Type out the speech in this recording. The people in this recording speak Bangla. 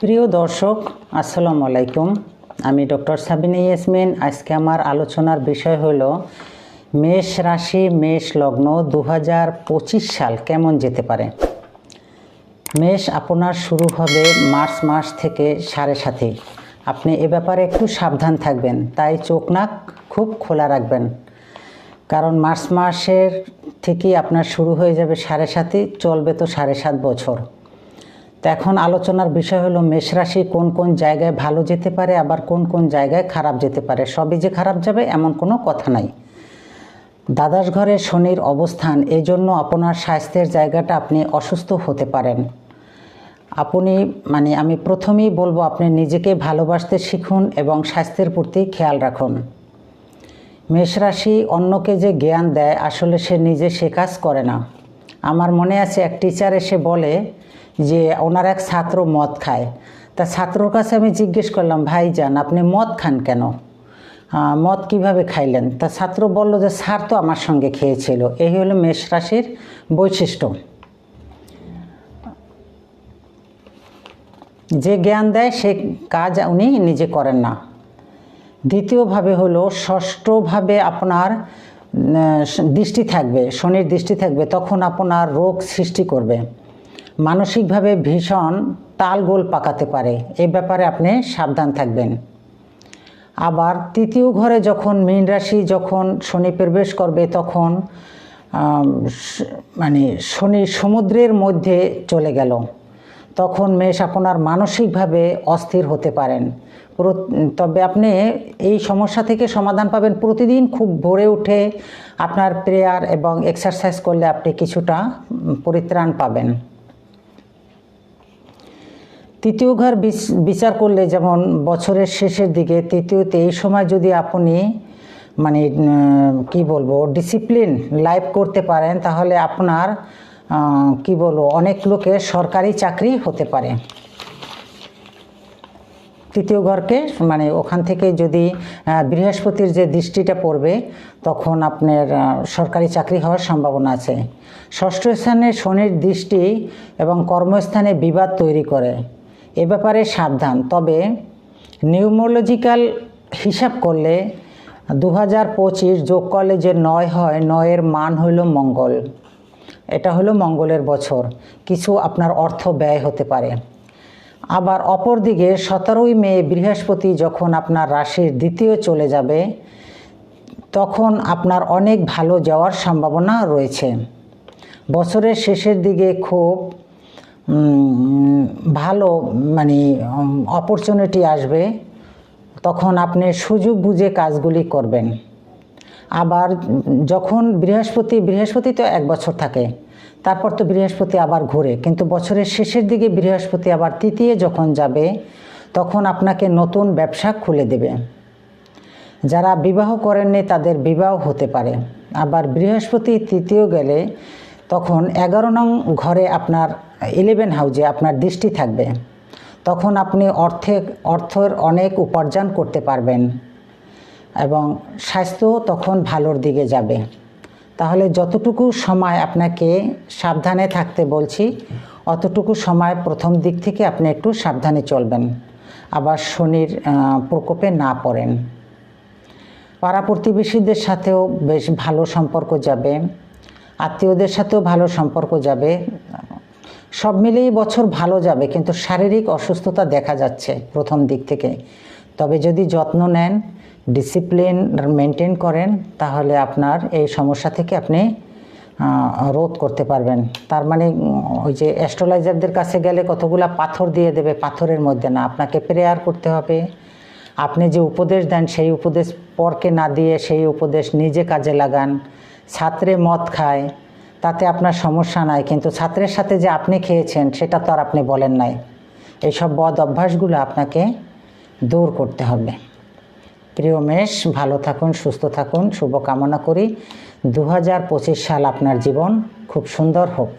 প্রিয় দর্শক, আসসালামু আলাইকুম। আমি ডক্টর সাবিনা ইয়াসমিন। আজকে আমার আলোচনার বিষয় হলো, মেষ রাশি, মেষ লগ্ন দু হাজার পঁচিশ সাল কেমন যেতে পারে? মেষ আপনার শুরু হবে মার্চ মাস থেকে সাড়ে সাথে। আপনি এ ব্যাপারে একটু সাবধান থাকবেন, তাই চোখ নাক খুব খোলা রাখবেন। কারণ মার্চ মাসের থেকেই আপনার শুরু হয়ে যাবে সাড়ে সাথে চলবে তো সাড়ে সাত বছর। তো এখন আলোচনার বিষয় হলো মেষ রাশি কোন কোন জায়গায় ভালো যেতে পারে, আবার কোন কোন জায়গায় খারাপ যেতে পারে। সবই যে খারাপ যাবে এমন কোনো কথা নাই। দ্বাদশ ঘরে শনির অবস্থান এই জন্য আপনার স্বাস্থ্যের জায়গাটা আপনি অসুস্থ হতে পারেন। আপনি মানে আমি প্রথমেই বলব, আপনি নিজেকে ভালোবাসতে শিখুন এবং স্বাস্থ্যের প্রতি খেয়াল রাখুন। মেষ রাশি অন্যকে যে জ্ঞান দেয়, আসলে সে নিজে সে কাজ করে না। আমার মনে আছে, এক টিচার এসে বলে যে, ওনার এক ছাত্র মদ খায়। তা ছাত্রর কাছে আমি জিজ্ঞেস করলাম, ভাই যান, আপনি মদ খান কেন? মদ কীভাবে খাইলেন? তা ছাত্র বলল যে, স্যার তো আমার সঙ্গে খেয়েছিল। এই হলো মেষ রাশির বৈশিষ্ট্য। যে জ্ঞান দেয়, সে কাজ উনি নিজে করেন না। দ্বিতীয়ভাবে হলো ষষ্ঠভাবে আপনার দৃষ্টি থাকবে, শনির দৃষ্টি থাকবে, তখন আপনার রোগ সৃষ্টি করবে। মানসিকভাবে ভীষণ তালগোল পাকাতে পারে, এ ব্যাপারে আপনি সাবধান থাকবেন। আবার তৃতীয় ঘরে যখন মীন রাশি যখন শনি প্রবেশ করবে, তখন মানে শনি সমুদ্রের মধ্যে চলে গেল। তখন মেষ আপনার মানসিকভাবে অস্থির হতে পারেন। তবে আপনি এই সমস্যা থেকে সমাধান পাবেন প্রতিদিন খুব ভোরে উঠে আপনার প্রেয়ার এবং এক্সারসাইজ করলে আপনি কিছুটা পরিত্রাণ পাবেন। তৃতীয় ঘর বিচ- বিচার করলে যেমন বছরের শেষের দিকে, তৃতীয়তে এই সময় যদি আপনি মানে কি বলব ডিসিপ্লিন লাইভ করতে পারেন, তাহলে আপনার কি বলব, অনেক লোকের সরকারি চাকরি হতে পারে। তৃতীয় ঘরকে মানে ওখান থেকে যদি বৃহস্পতির যে দৃষ্টিটা পড়বে, তখন আপনার সরকারি চাকরি হওয়ার সম্ভাবনা আছে। ষষ্ঠ স্থানে শনির দৃষ্টি এবং কর্মস্থানে বিবাদ তৈরি করে। এ ব্যাপারে সাবধান। তবে নিউমোলজিক্যাল হিসাব করলে দু হাজার পঁচিশ যোগ করলে যে নয় হয়, নয়ের মান হইল মঙ্গল। এটা হলো মঙ্গলের বছর। কিছু আপনার অর্থ ব্যয় হতে পারে। আবার অপরদিকে সতেরোই মে বৃহস্পতি যখন আপনার রাশির দ্বিতীয় চলে যাবে, তখন আপনার অনেক ভালো যাওয়ার সম্ভাবনা রয়েছে। বছরের শেষের দিকে খুব ভালো মানে অপরচুনিটি আসবে। তখন আপনি সুযোগ বুঝে কাজগুলি করবেন। আবার যখন বৃহস্পতি বৃহস্পতি তো এক বছর থাকে, তারপর তো বৃহস্পতি আবার ঘুরে, কিন্তু বছরের শেষের দিকে বৃহস্পতি আবার তৃতীয় যখন যাবে, তখন আপনাকে নতুন ব্যবসা খুলে দেবে। যারা বিবাহ করেননি তাদের বিবাহ হতে পারে, আবার বৃহস্পতি তৃতীয় গেলে তখন এগারো নং ঘরে আপনার ইলেভেন হাউজে আপনার দৃষ্টি থাকবে। তখন আপনি অর্থে, অর্থের অনেক উপার্জন করতে পারবেন। এবং স্বাস্থ্য তখন ভালোর দিকে যাবে। তাহলে যতটুকু সময় আপনাকে সাবধানে থাকতে বলছি, অতটুকু সময় প্রথম দিক থেকে আপনি একটু সাবধানে চলবেন। আবার শনির প্রকোপে না পড়েন। পাড়া প্রতিবেশীদের সাথেও বেশ ভালো সম্পর্ক যাবে, আত্মীয়দের সাথেও ভালো সম্পর্ক যাবে। সব মিলিয়ে বছর ভালো যাবে, কিন্তু শারীরিক অসুস্থতা দেখা যাচ্ছে প্রথম দিক থেকে। তবে যদি যত্ন নেন ডিসিপ্লিন মেনটেন করেন, তাহলে আপনার এই সমস্যা থেকে আপনি রোধ করতে পারবেন। তার মানে ওই যে অ্যাস্ট্রোলাইজারদের কাছে গেলে কতগুলা পাথর দিয়ে দেবে পাথরের মধ্যে না, আপনাকে প্রেয়ার করতে হবে। আপনি যে উপদেশ দেন, সেই উপদেশ পরকে না দিয়ে সেই উপদেশ নিজে কাজে লাগান। ছাত্রে মদ খায়, তাতে আপনার সমস্যা নাই, কিন্তু ছাত্রের সাথে যে আপনি খেয়েছেন, সেটা তো আর আপনি বলেন নাই। এইসব বদ অভ্যাসগুলো আপনাকে দূর করতে হবে। প্রিয় মেষ, ভালো থাকুন, সুস্থ থাকুন, শুভকামনা করি। দু হাজার পঁচিশ সাল আপনার জীবন খুব সুন্দর হোক।